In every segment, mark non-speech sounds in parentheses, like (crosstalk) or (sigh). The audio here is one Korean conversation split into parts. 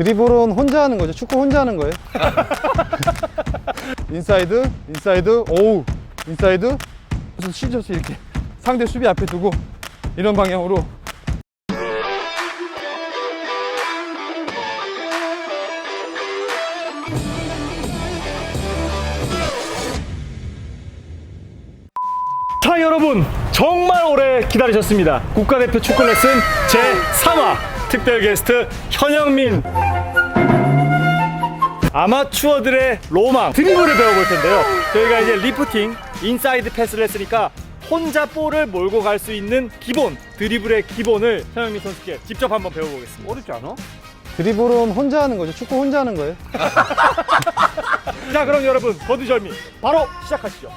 드리블은 혼자 하는 거죠. 축구 혼자 하는 거예요. (laughs) 인사이드, 인사이드, 오우, 인사이드. 그래서 시저스 이렇게 상대 수비 앞에 두고 이런 방향으로 자 여러분 정말 오래 기다리셨습니다 국가대표 축구 레슨 제3화 특별 게스트 현영민 아마추어들의 로망 드리블을 배워볼 텐데요 저희가 이제 리프팅 인사이드 패스를 했으니까 혼자 볼을 몰고 갈 수 있는 기본 드리블의 기본을 현영민 선수께 직접 한번 배워보겠습니다 어렵지 않아? 드리블은 혼자 하는 거죠. 축구 혼자 하는 거예요. (laughs) 자 그럼 여러분 거두절미 바로 시작하시죠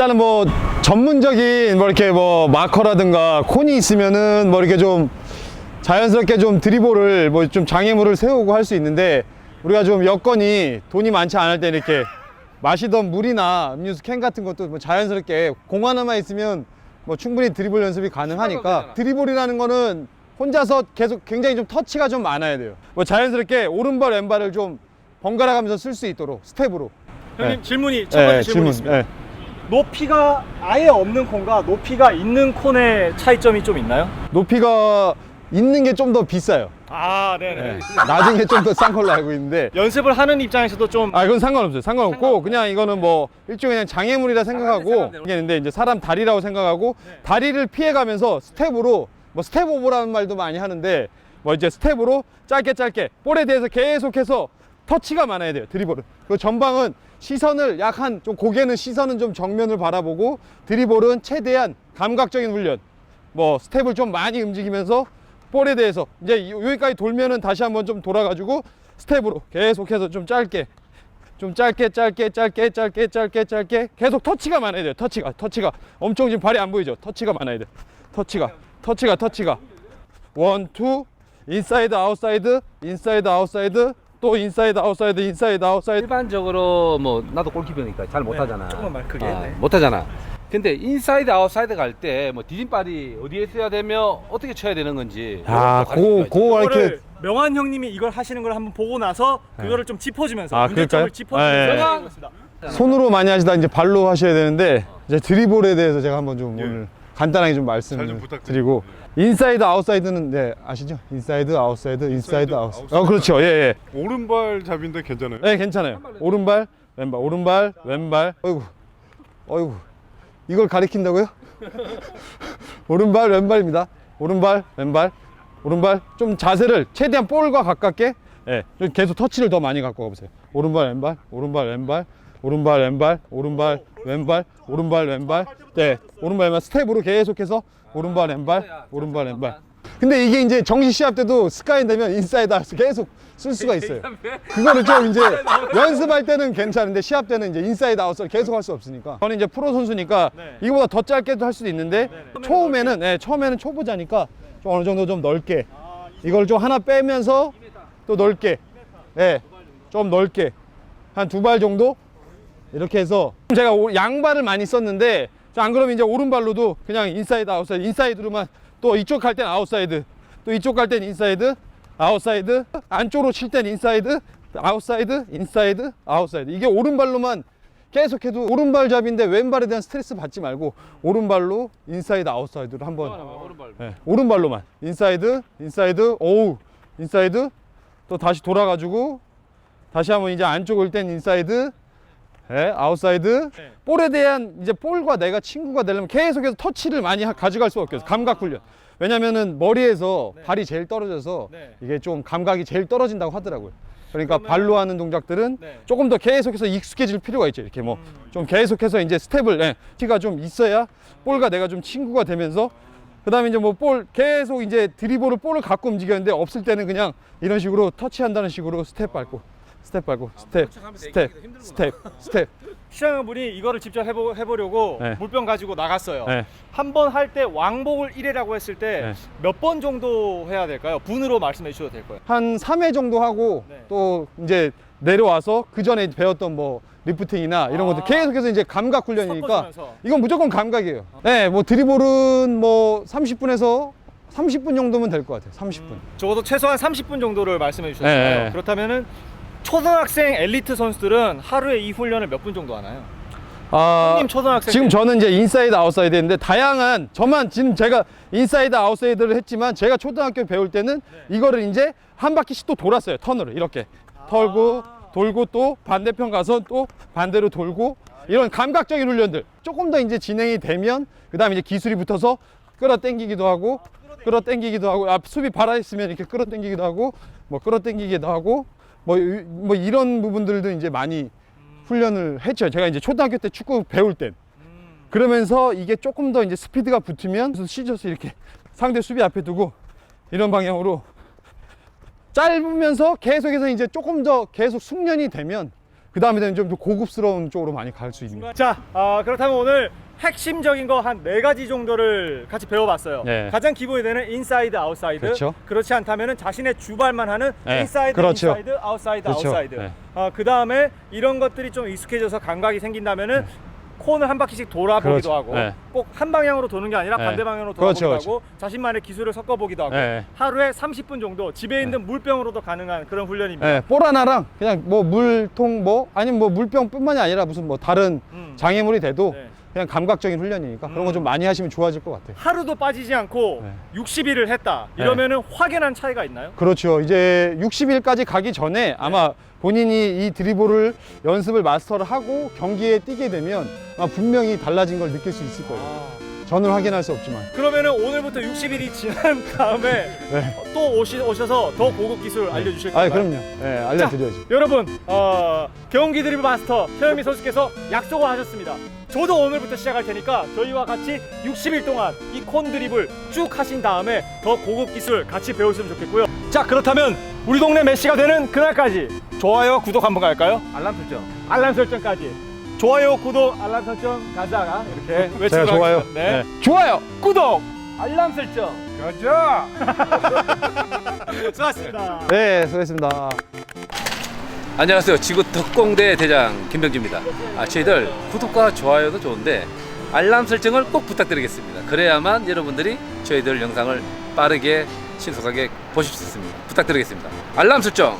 일단은 뭐 전문적인 뭐 이렇게 뭐 마커라든가 콘이 있으면은 뭐 이렇게 좀 자연스럽게 좀 드리블을 뭐 좀 장애물을 세우고 할 수 있는데 우리가 좀 여건이 돈이 많지 않을 때 이렇게 마시던 물이나 음료수 캔 같은 것도 뭐 자연스럽게 공 하나만 있으면 뭐 충분히 드리블 연습이 가능하니까 드리블이라는 거는 혼자서 계속 굉장히 좀 터치가 좀 많아야 돼요. 뭐 자연스럽게 오른발 왼발을 좀 번갈아 가면서 쓸 수 있도록 스텝으로. 형님 네. 질문이 첫 번째 예, 질문이 있습니다 예. 높이가 아예 없는 콘과 높이가 있는 콘의 차이점이 좀 있나요? 높이가 있는 게 좀 더 비싸요. 아, 네네. 네. 낮은 게 좀 더 싼 걸로 알고 있는데. 연습을 하는 입장에서도 좀 아, 이건 상관없어요. 상관없고, 그냥 이거는 뭐, 일종의 그냥 장애물이라 생각하고, 이게 근데 이제 사람 다리라고 생각하고, 다리를 피해가면서 스텝으로, 뭐, 스텝 오버라는 말도 많이 하는데, 뭐, 이제 스텝으로 짧게 짧게, 볼에 대해서 계속해서 터치가 많아야 돼요. 드리블은. 그 전방은 시선을 약 한, 좀 고개는 시선은 좀 정면을 바라보고, 드리블은 최대한 감각적인 훈련. 뭐, 스텝을 좀 많이 움직이면서, 볼에 대해서 이제 여기까지 돌면은 다시 한번 좀 돌아가지고 스텝으로 계속해서 좀 짧게 좀 짧게 짧게 짧게 짧게 짧게 짧게 계속 터치가 많아야 돼요. 터치가 터치가. 엄청 지금 발이 안 보이죠? 터치가 많아야 돼. 터치가 터치가 터치가. 원투 인사이드 아웃사이드 인사이드 아웃사이드 또 인사이드 아웃사이드 인사이드 아웃사이드 일반적으로 뭐 나도 골키퍼니까 잘 못하잖아. 조금만 말 크게. 아, 네. 못하잖아. 근데 인사이드 아웃사이드 갈 때 뭐 디딤발이 어디에 있어야 되며 어떻게 쳐야 되는 건지 아. 고, 고 이렇게 명환 형님이 이걸 하시는 걸 한번 보고 나서 그거를 좀 짚어주면서 아, 문제점을 그럴까요? 짚어주면서 아, 예. 해보겠습니다. 손으로 많이 하시다 이제 발로 하셔야 되는데 이제 드리블에 대해서 제가 한번 좀 오늘 간단하게 좀 말씀을 드리고. 인사이드 아웃사이드는 네 아시죠? 인사이드 아웃사이드 인사이드 아웃사이드. 어 그렇죠. 예예. 오른발 잡인데 괜찮아요? 네, 괜찮아요. 오른발 왼발 오른발 왼발. 어이구 어이구. 이걸 가리킨다고요? (laughs) 오른발 왼발입니다. 오른발 왼발. 오른발 좀 자세를 최대한 볼과 가깝게 예, 좀 계속 터치를 더 많이 갖고 가보세요. 오른발 왼발 오른발 왼발 오른발 왼발 오른발 왼발 오른발 왼발. 네 오른발 왼발 스텝으로 계속해서 오른발 왼발 오른발 왼발. 근데 이게 이제 정식 시합 때도 스카이 되면 인사이드 아웃 계속 쓸 수가 (laughs) 있어요. 그거를 좀 이제 (laughs) 연습할 때는 괜찮은데 시합 때는 이제 인사이드 아웃을 계속 할 수 없으니까. 저는 이제 프로 선수니까 네. 이거보다 더 짧게도 할 수도 있는데 네. 처음에는 네, 처음에는 초보자니까 좀 어느 정도 좀 넓게. 이걸 좀 하나 빼면서 또 넓게. 네, 좀 넓게. 한 두 발 정도 이렇게 해서 제가 오- 양발을 많이 썼는데 자, 안 그러면 이제 오른발로도 그냥 인사이드 아웃사이드 인사이드로만 또 이쪽 갈 땐 아웃사이드 또 이쪽 갈 땐 인사이드 아웃사이드 안쪽으로 칠 땐 인사이드 아웃사이드 인사이드 아웃사이드. 이게 오른발로만 계속해도 오른발 잡인데 왼발에 대한 스트레스 받지 말고 오른발로 인사이드 아웃사이드로 한번 오른발. 네, 오른발로만. 인사이드 인사이드 오우 인사이드. 또 다시 돌아가지고 다시 한번 이제 안쪽을 땐 인사이드 네, 아웃사이드 네. 볼에 대한 이제 볼과 내가 친구가 되려면 계속해서 터치를 많이 하- 가져갈 수밖에 없어요 감각 훈련 왜냐면은 머리에서 발이 제일 떨어져서 네. 이게 좀 감각이 제일 떨어진다고 하더라고요 그러니까 발로 하는 동작들은 네. 음. 조금 더 계속해서 익숙해질 필요가 있죠 이렇게 뭐 좀 계속해서 이제 스텝을 네, 티가 좀 있어야 볼과 내가 좀 친구가 되면서 그다음에 이제 뭐 볼 계속 이제 드리블을 볼을 갖고 움직였는데 없을 때는 그냥 이런 식으로 터치한다는 식으로 스텝 밟고 스텝 밟고 스텝 스텝 스텝 스텝 시장분이 이거를 직접 해보, 해보려고 네. 물병 가지고 나갔어요. 네. 한번 할 때 왕복을 1회라고 했을 때 몇 번 정도 해야 될까요? 분으로 말씀해 주셔도 될 거예요. 한 3회 정도 하고 네. 또 이제 내려와서 그 전에 배웠던 뭐 리프팅이나 이런 아. 것들 계속해서 이제 감각 훈련이니까 섞어주면서. 이건 무조건 감각이에요. 네, 뭐 드리블은 뭐 30분에서 30분 정도면 될 것 같아요. 30분. 적어도 최소한 30분 정도를 말씀해 주셨잖아요. 네, 네. 그렇다면은 초등학생 엘리트 선수들은 하루에 이 훈련을 몇 분 정도 하나요? 아, 형님 초등학생 지금 때. 저는 이제 인사이드 아웃사이드인데 다양한 저만 지금 제가 인사이드 아웃사이드를 했지만 제가 초등학교 배울 때는 네. 이거를 이제 한 바퀴씩 또 돌았어요 턴으로 이렇게 털고 돌고 또 반대편 가서 또 반대로 돌고 이런 감각적인 훈련들 조금 더 이제 진행이 되면 그 다음에 이제 기술이 붙어서 끌어당기기도 하고 끌어당기기도 하고 앞 수비 발아 있으면 이렇게 끌어당기기도 하고 뭐 끌어당기기도 하고 뭐, 이- 뭐 이런 부분들도 이제 많이 훈련을 했죠. 제가 이제 초등학교 때 축구 배울 땐. 그러면서 이게 조금 더 이제 스피드가 붙으면 시저스 이렇게 (laughs) 상대 수비 앞에 두고 이런 방향으로 짧으면서 계속해서 이제 조금 더 계속 숙련이 되면 그 다음에 되면 좀더 고급스러운 쪽으로 많이 갈 수 있는. 자, 아, 그렇다면 오늘 핵심적인 거 한 네 가지 정도를 같이 배워봤어요. 네. 가장 기본이 되는 인사이드, 아웃사이드. 그렇죠. 지 않다면은 자신의 주발만 하는 네, 인사이드, 그렇죠. 인사이드, 아웃사이드, 그렇죠. 아웃사이드. 네. 아, 그 다음에 이런 것들이 좀 익숙해져서 감각이 생긴다면은 콘을 한 바퀴씩 돌아보기도 그렇죠. 하고 네. 꼭한 방향으로 도는 게 아니라 네. 반대 방향으로 그렇죠, 돌아보기도 하고 자신만의 기술을 섞어보기도 하고 네. 하루에 30분 정도 집에 있는 물병으로도 가능한 그런 훈련입니다. 예, 볼 하나랑 그냥 뭐 물통 뭐 아니면 뭐 물병뿐만이 아니라 무슨 뭐 다른 음. 장애물이 돼도 네. 그냥 감각적인 훈련이니까 그런 거 좀 많이 하시면 좋아질 것 같아요. 하루도 빠지지 않고 네. 60일을 했다. 이러면은 확연한 차이가 있나요? 그렇죠. 이제 60일까지 가기 전에 아마 본인이 이 드리블을 연습을 마스터를 하고 경기에 뛰게 되면 아마 분명히 달라진 걸 느낄 수 있을 거예요. 저는 확인할 수 없지만. 그러면은 오늘부터 60일이 지난 (laughs) 다음에 네. 또 오시, 오셔서 더 고급 기술 알려주실 아, 건가요? 그럼요. 예, 알려드려야죠. 여러분, 어, 경기 드리블 마스터 최현미 선수께서 약속을 하셨습니다. 저도 오늘부터 시작할 테니까 저희와 같이 60일 동안 이 콘 드리블 쭉 하신 다음에 더 고급 기술 같이 배웠으면 좋겠고요. 자, 그렇다면 우리 동네 메시가 되는 그날까지 좋아요, 구독 한번 갈까요? 알람 설정. 알람 설정까지. 좋아요, 구독, 알람 설정 가자가 이렇게 외치고 제가 좋아요. 가겠습니다. 네. 네. 좋아요. 구독. 알람 설정. 가자. (laughs) 수고하셨습니다. 네, 수고했습니다. 안녕하세요. 지구 특공대 대장 김병주입니다. 아, 저희들 구독과 좋아요도 좋은데 알람 설정을 꼭 부탁드리겠습니다. 그래야만 여러분들이 저희들 영상을 빠르게 신속하게 보실 수 있습니다. 부탁드리겠습니다. 알람 설정